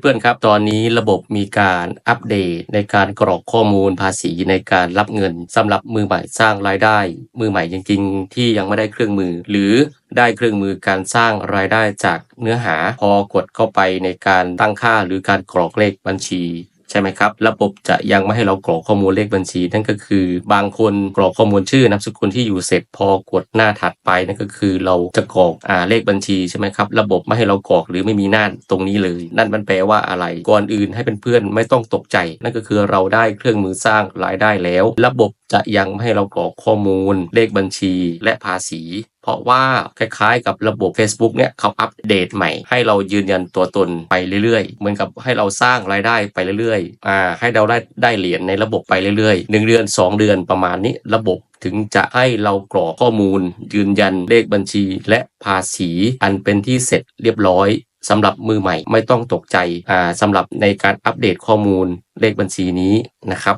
เพื่อนๆครับ ตอนนี้ระบบมีการอัปเดตในการกรอกข้อมูลภาษีในการรับเงินสำหรับมือใหม่สร้างรายได้ มือใหม่จริงๆ ที่ยังไม่ได้เครื่องมือ หรือได้เครื่องมือการสร้างรายได้จากเนื้อหาพอกดเข้าไปในการตั้งค่าหรือการกรอกเลขบัญชี ใช่ไหมครับ ระบบจะยังไม่ให้เรากรอกข้อมูลเลขบัญชี นั่นก็คือบางคนกรอกข้อมูลชื่อนามสกุลที่อยู่เสร็จพอกดหน้าถัดไปนั่นก็คือเราจะกรอกอ่าเลขบัญชีใช่ไหมครับระบบไม่ให้เรากรอกหรือไม่มีหน้าตรงนี้เลย นั่นมันแปลว่าอะไรก่อนอื่นให้เป็นเพื่อนไม่ต้องตกใจ นั่นก็คือเราได้เครื่องมือสร้างรายได้แล้ว ระบบจะยังไม่ให้เรากรอกข้อมูล เลขบัญชี และภาษี เพราะว่าคล้ายๆ กับระบบ Facebook เนี่ยเขาอัปเดตใหม่ ให้เรายืนยันตัวตนไปเรื่อยๆ เหมือนกับให้เราสร้างรายได้ไปเรื่อยๆอ่าให้เราได้ได้เหรียญในระบบไปเรื่อยๆหนึ่งเดือน 2 เดือนประมาณนี้ระบบถึงจะให้เรากรอกข้อมูล ยืนยันเลขบัญชี และภาษีอันเป็นที่เสร็จเรียบร้อยสำหรับมือใหม่ไม่ต้องตกใจอ่าสำหรับในการอัปเดตข้อมูลเลขบัญชีนี้นะครับ